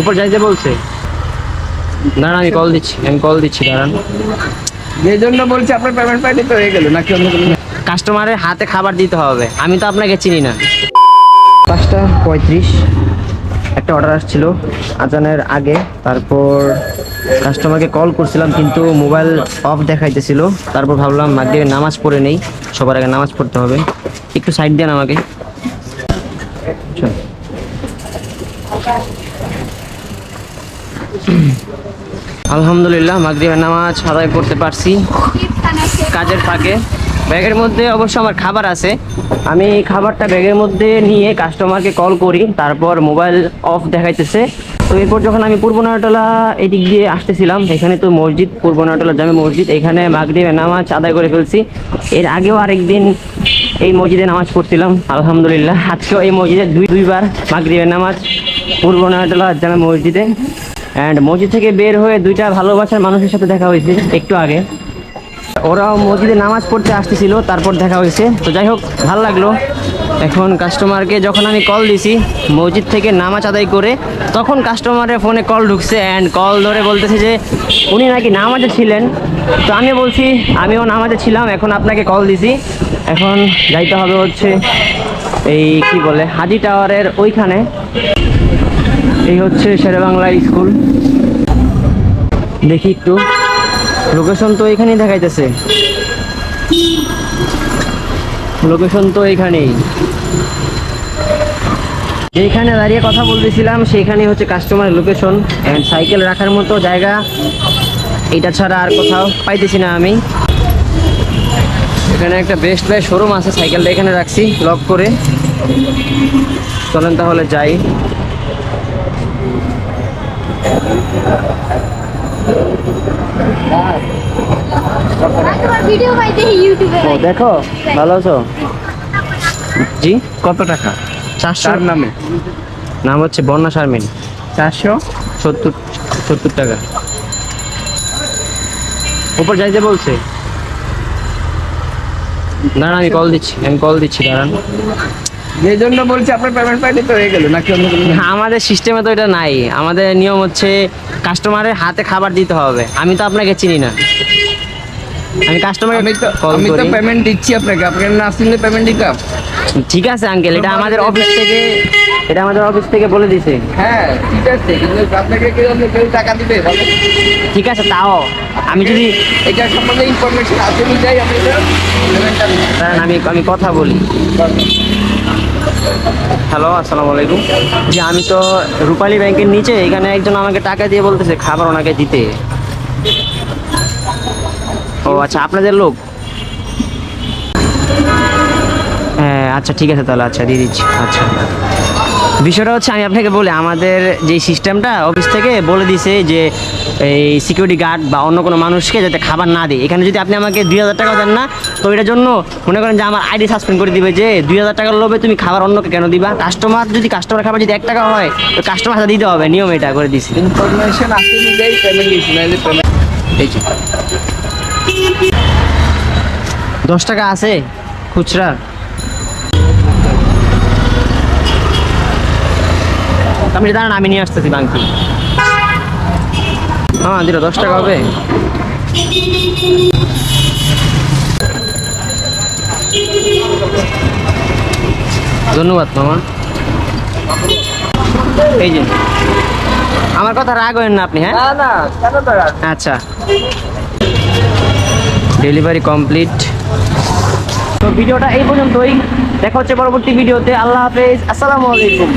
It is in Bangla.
উপর যাইতে বলছে। দাঁড়ান আমি কল দিচ্ছি আমি কল দিচ্ছি দাঁড়ান। যে জন্য বলছি আপনার পেমেন্ট পাইলে তো হয়ে গেল নাকি অন্য কোনো কাস্টমারের হাতে খাবার দিতে হবে আমি তো আপনাকে চিনি না। পাঁচটা পঁয়ত্রিশ একটা অর্ডার আসছিল আজানের আগে তারপর কাস্টমারকে কল করছিলাম কিন্তু মোবাইল অফ দেখাইতেছিল। তারপর ভাবলাম মাগরিবের নামাজ পড়ে নেই সবার আগে নামাজ পড়তে হবে। একটু সাইড দেন আমাকে। চল। আলহামদুলিল্লাহ, মাগরিবের নামাজ আদায় করতে পারছি। কাজের ফাঁকে। ব্যাগের মধ্যে অবশ্য আমার খাবার আছে। আমি খাবারটা ব্যাগের মধ্যে নিয়ে কাস্টমারকে কল করি, তারপর মোবাইল অফ দেখাইতেছে। তো এরপর যখন আমি পূর্ব নয়টলা এদিক দিয়ে আসতেছিলাম, এখানে তো মসজিদ, পূর্ব জামে মসজিদ, এখানে মাগরিবের নামাজ আদায় করে ফেলছি। এর আগেও আরেকদিন এই মসজিদে নামাজ পড়ছিলাম, আলহামদুলিল্লাহ। আজকেও এই মসজিদে দুই, দুইবার মাগরিবের নামাজ পূর্ব নয়টলা জামে মসজিদে। অ্যান্ড মসজিদ থেকে বের হয়ে দুইটা ভালোবাসার মানুষের সাথে দেখা হয়েছে, একটু আগে। ওরাও মসজিদে নামাজ পড়তে আসতেছিল, তারপর দেখা হয়েছে। তো যাই হোক, ভালো লাগল। এখন কাস্টমারকে যখন আমি কল দিছি, মসজিদ থেকে নামাজ আদায় করে, তখন কাস্টমারের ফোনে কল ঢুকছে অ্যান্ড কল ধরে বলতেছে যে, উনি নাকি নামাজে ছিলেন? তো আমি বলছি, আমিও নামাজে ছিলাম, এখন আপনাকে কল দিছি। এখন যাইতে হবে হচ্ছে এই, কি বলে, হাজি টাওয়ারের ওইখানে। এই হচ্ছে শেরেবাংলা স্কুল। দেখি একটু। লোকেশন তো এখানেই দেখাইতেছে। লোকেশন তো এখানেই। যেখানে দাঁড়িয়ে কথা বলতেছিলাম সেখানে হচ্ছে কাস্টমার লোকেশন অ্যান্ড সাইকেল রাখার মতো জায়গা। এটা ছাড়া আর কোথাও পাইতেছি না আমি। এখানে একটা বেস্ট বাই শোরুম আছে সাইকেলটা এখানে রাখছি লক করে। চলেন তাহলে যাই। দেখো ভালো আছো? জি? কত টাকা? চারশো। নামে? নাম হচ্ছে বন্যা শারমিন। চারশো? সত্তর সত্তর টাকা। উপর যাইতে বলছে। দাঁড়ান আমি কল দিচ্ছি আমি কল দিচ্ছি দাঁড়ান। যে জন্য বলছি আপনার পেমেন্ট পাইলে তো হয়ে গেল নাকি অন্য কোনো আমাদের সিস্টেমে তো এটা নাই। আমাদের নিয়ম হচ্ছে কাস্টমারের হাতে খাবার দিতে হবে। আমি তো আপনাকে চিনি না। আমি আমি কাস্টমারকে তো আমি তো পেমেন্ট দিচ্ছি আপনাকে। আপনার না আসলে পেমেন্ট দিতাম। ঠিক আছে আঙ্কেল এটা আমাদের অফিস থেকে এটা আমাদের অফিস থেকে বলে দিছে। হ্যাঁ ঠিক আছে কিন্তু আপনাকে কেউ কেউ টাকা দিবে ঠিক আছে তাও। আমি যদি এটা সম্বন্ধে ইনফরমেশন আছে যাই আমি আমি আমি কথা বলি। হ্যালো, আসসালামু আলাইকুম। জি, আমি তো রূপালী ব্যাংকের নিচে, এখানে একজন আমাকে টাকা দিয়ে বলতেছে, খাবার ওনাকে দিতে। ও আচ্ছা আপনাদের লোক? হ্যাঁ আচ্ছা ঠিক আছে তাহলে আচ্ছা দিয়ে দিচ্ছি। আচ্ছা। বিষয়টা হচ্ছে আমি আপনাকে বলি আমাদের যে সিস্টেমটা অফিস থেকে বলে দিছে যে এই সিকিউরিটি গার্ড বা অন্য কোনো মানুষকে যাতে খাবার না দেয়। এখানে যদি আপনি আমাকে দুই হাজার টাকা দেন না তো এটার জন্য মনে করেন যে আমার আইডি সাসপেন্ড করে দিবে যে দুই হাজার টাকার লোভে তুমি খাবার অন্যকে কেন দিবা? কাস্টমার যদি কাস্টমার খাবার যদি এক টাকা হয় তো কাস্টমার হাতে দিতে হবে নিয়ম এটা করে দিছি। ইনফরমেশন দশ টাকা আছে খুচরা। আপনি দাঁড়ান আমি নিয়ে আসতেছি বাংকি হ্যাঁ দিল দশ টাকা হবে। ধন্যবাদ মামা। এই যে আমার কথা রাগ হবেন না আপনি হ্যাঁ? না না কেন টাকা আচ্ছা। ডেলিভারি কমপ্লিট তো ভিডিওটা এই পর্যন্তই। দেখা হচ্ছে পরবর্তী ভিডিওতে। আল্লাহ হাফেজ। আসসালামু আলাইকুম।